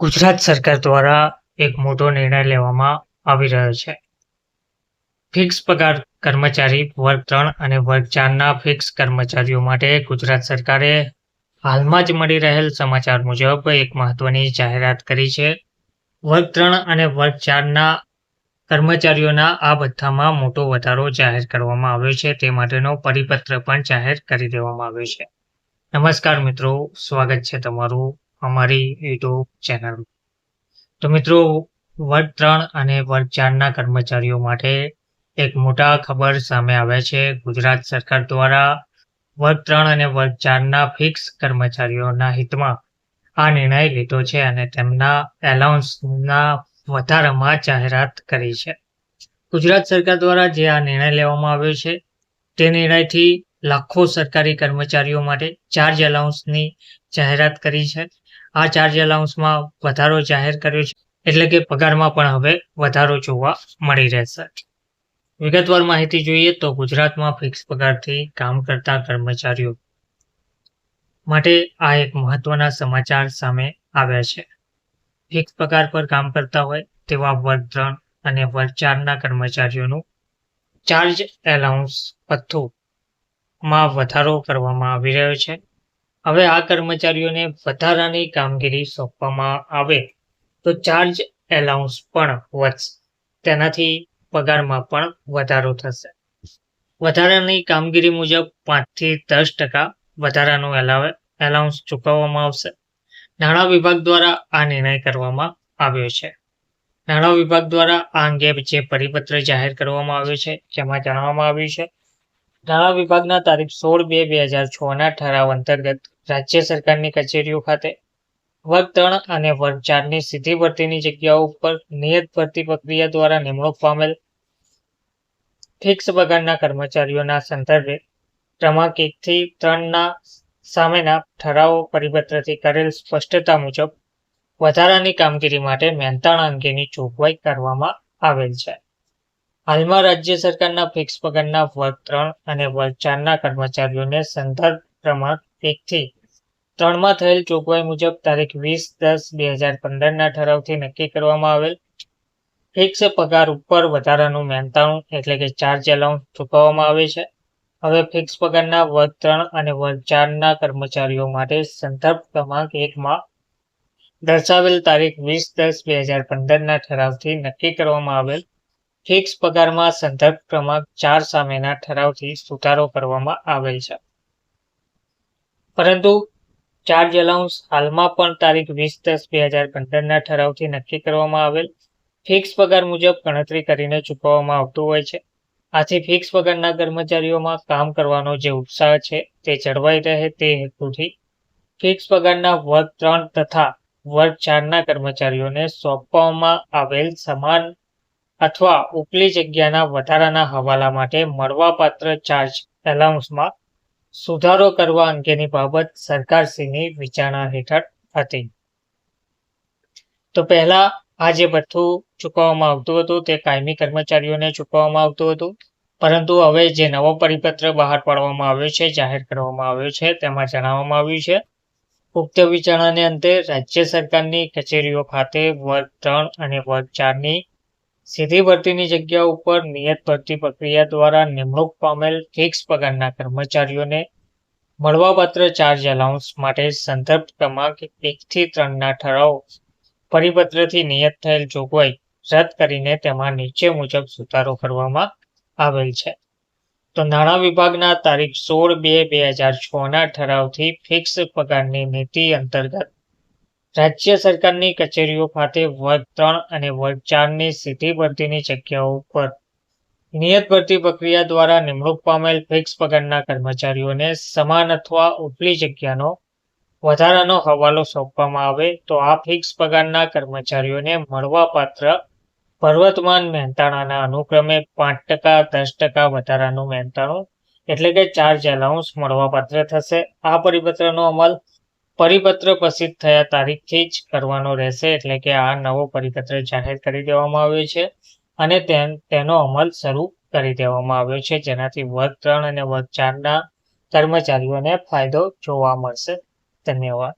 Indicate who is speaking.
Speaker 1: ગુજરાત સરકાર દ્વારા એક મોટો નિર્ણય લેવામાં આવી રહ્યો છે. ફિક્સ પગાર કર્મચારી વર્ગ ત્રણ અને વર્ગ ચારના ફિક્સ કર્મચારીઓ માટે ગુજરાત સરકારે હાલમાં જ મળી રહેલ સમાચાર મુજબ એક મહત્વની જાહેરાત કરી છે. વર્ગ ત્રણ અને વર્ગ ચારના કર્મચારીઓના આ ભથ્થામાં મોટો વધારો જાહેર કરવામાં આવ્યો છે. તે માટેનો પરિપત્ર પણ જાહેર કરી દેવામાં આવ્યો છે. નમસ્કાર મિત્રો, સ્વાગત છે તમારું અમારી યુટ્યુબ ચેનલ. તો મિત્રો, વર્ગ ત્રણ અને વર્ગ ચારના કર્મચારીઓ માટે એક મોટા ખબર સામે આવ્યા છે. ગુજરાત સરકાર દ્વારા વર્ગ ત્રણ અને વર્ગ ચારના ફિક્સ કર્મચારીઓના હિતમાં આ નિર્ણય લીધો છે અને તેમના એલાઉન્સના વધારામાં જાહેરાત કરી છે. ગુજરાત સરકાર દ્વારા જે આ નિર્ણય લેવામાં આવ્યો છે, તે નિર્ણયથી લાખો સરકારી કર્મચારીઓ માટે ચાર્જ એલાઉન્સની જાહેરાત કરી છે. આ ચાર્જ એલાઉન્સમાં વધારો જાહેર કર્યો છે. એટલે કે પગારમાં પણ હવે વધારો જોવા મળી રહેશે. વિગતવાર માહિતી જોઈએ તો ગુજરાતમાં ફિક્સ પગારથી કામ કરતા કર્મચારીઓ માટે આ એક મહત્વના સમાચાર સામે આવ્યા છે. ફિક્સ પગાર પર કામ કરતા હોય તેવા વર્ગ ત્રણ અને વર્ગ ચારના કર્મચારીઓનું ચાર્જ એલાઉન્સ ભથ્થુમાં વધારો કરવામાં આવી રહ્યો છે. હવે આ કર્મચારીઓને વધારાની કામગીરી સોંપવામાં આવે તો ચાર્જ એલાઉન્સ પણ વધશે. તેનાથી પગારમાં પણ વધારો થશે. વધારાની કામગીરી મુજબ પાંચથી દસ ટકા વધારાનું એલાઉન્સ ચૂકવવામાં આવશે. નાણાં વિભાગ દ્વારા આ નિર્ણય કરવામાં આવ્યો છે. નાણાં વિભાગ દ્વારા આ અંગે જે પરિપત્ર જાહેર કરવામાં આવ્યો છે જેમાં જણાવવામાં આવ્યું છે. નાણાં વિભાગના તારીખ સોળ બે બે હજાર છ ના ઠરાવ અંતર્ગત રાજ્ય સરકારની કચેરીઓ ખાતે વર્ગ ત્રણ અને વર્ગ ચારની સીધી ભરતીની જગ્યાઓ ઉપર નિયત ભરતી પ્રક્રિયા દ્વારા નિમણૂક પામેલ ફિક્સ પગારના કર્મચારીઓના સંદર્ભે ક્રમાંક એકથી ત્રણના સામેના ઠરાવો પરિપત્રથી કરેલ સ્પષ્ટતા મુજબ વધારાની કામગીરી માટે મહેનતાણા અંગેની જોગવાઈ કરવામાં આવેલ છે. હાલમાં રાજ્ય સરકારના ફિક્સ પગારના વર્ગ ત્રણ અને વર્ગ ચારના કર્મચારીઓને સંદર્ભ ક્રમાંક એકથી ત્રણમાં થયેલ જોગવાઈ મુજબ તારીખ વીસ, દસ, બે હજાર પંદરના ઠરાવથી નક્કી કરવામાં આવેલ ફિક્સ પગાર ઉપર વધારાનું મહેનતાણું એટલે કે ચાર્જ એલાઉન્સ ચૂકવવામાં આવે છે. હવે ફિક્સ પગારના વર્ગ ત્રણ અને વર્ગ ચારના કર્મચારીઓ માટે સંદર્ભ ક્રમાંક એકમાં દર્શાવેલ તારીખ વીસ, દસ, બે હજાર પંદરના ઠરાવથી નક્કી કરવામાં આવેલ ફિક્સ પગારમાં સંદર્ભ ક્રમાંક ચાર સામેના ઠરાવથી સુધારો કરવામાં આવેલ છે. પરંતુ ચાર્જ એલાઉન્સ હાલમાં પણ તારીખ વીસ દસ બે હજાર પંદરના ઠરાવથી નક્કી કરવામાં આવેલ. ફિક્સ પગાર મુજબ ગણતરી કરીને ચૂકવવામાં આવતું હોય છે. આથી ફિક્સ પગારના કર્મચારીઓમાં કામ કરવાનો જે ઉત્સાહ છે તે જળવાઈ રહે તે હેતુથી ફિક્સ પગારના વર્ગ ત્રણ તથા વર્ગ ચારના કર્મચારીઓને સોંપવામાં આવેલ સમાન અથવા ઉપલી જગ્યાના વધારાના હવાલા માટે મળવાપાત્ર ચાર્જ એલાઉન્સમાં સુધારો કરવા અંગેની બાબત સરકારશ્રીની વિચારણા હેઠળ હતી. તો પહેલા આ જે ભથ્થું ચૂકવવામાં આવતું હતું, તે કાયમી કર્મચારીઓને ચૂકવવામાં આવતું હતું, પરંતુ હવે જે નવો પરિપત્ર બહાર પાડવામાં આવ્યો છે, જાહેર કરવામાં આવ્યો છે, તેમાં જણાવવામાં આવ્યું છે, ઉક્ત વિચારણાને અંતે રાજ્ય સરકારની કચેરીઓ ખાતે વર્ગ ત્રણ અને વર્ગ ચારની સીધી ભરતીની જગ્યા ઉપર નિયત ભરતી પ્રક્રિયા દ્વારા નિમણૂક પામેલ ફિક્સ પગારના કર્મચારીઓને મળવાપાત્ર ચાર્જ એલાઉન્સ માટે સંદર્ભ ક્રમાંક એકથી ત્રણના ઠરાવ પરિપત્રથી નિયત થયેલ જોગવાઈ રદ કરીને તેમાં નીચે મુજબ સુધારો કરવામાં આવેલ છે. તો નાણાં વિભાગના તારીખ સોળ બે બે હજાર છ ના ઠરાવથી ફિક્સ પગારની નીતિ અંતર્ગત રાજ્ય સરકારની કચેરીઓ ખાતે વર્ગ ત્રણ અને વર્ગ ચારની સીધી ભરતીની જગ્યાઓ પર નિયત ભરતી પ્રક્રિયા દ્વારા નિમણૂક પામેલ ફિક્સ પગારના કર્મચારીઓને સમાન અથવા ઉપલી જગ્યાનો વધારાનો હવાલો સોંપવામાં આવે તો આ ફિક્સ પગારના કર્મચારીઓને મળવાપાત્ર પર્વતમાન મહેનતાણાના અનુક્રમે પાંચ ટકા, દસ ટકા વધારાનું મહેનતાણું એટલે કે ચાર્જ એલાઉન્સ મળવાપાત્ર થશે. આ પરિપત્રનો અમલ પરિપત્ર પ્રસિદ્ધ થયા તારીખથી જ કરવાનો રહેશે એટલે કે આ નવો પરિપત્ર જાહેર કરી દેવામાં આવ્યો છે અને તેનો અમલ શરૂ કરી દેવામાં આવ્યો છે. જેનાથી વર્ગ ત્રણ અને વર્ગ ચારના કર્મચારીઓને ફાયદો જોવા મળશે. ધન્યવાદ.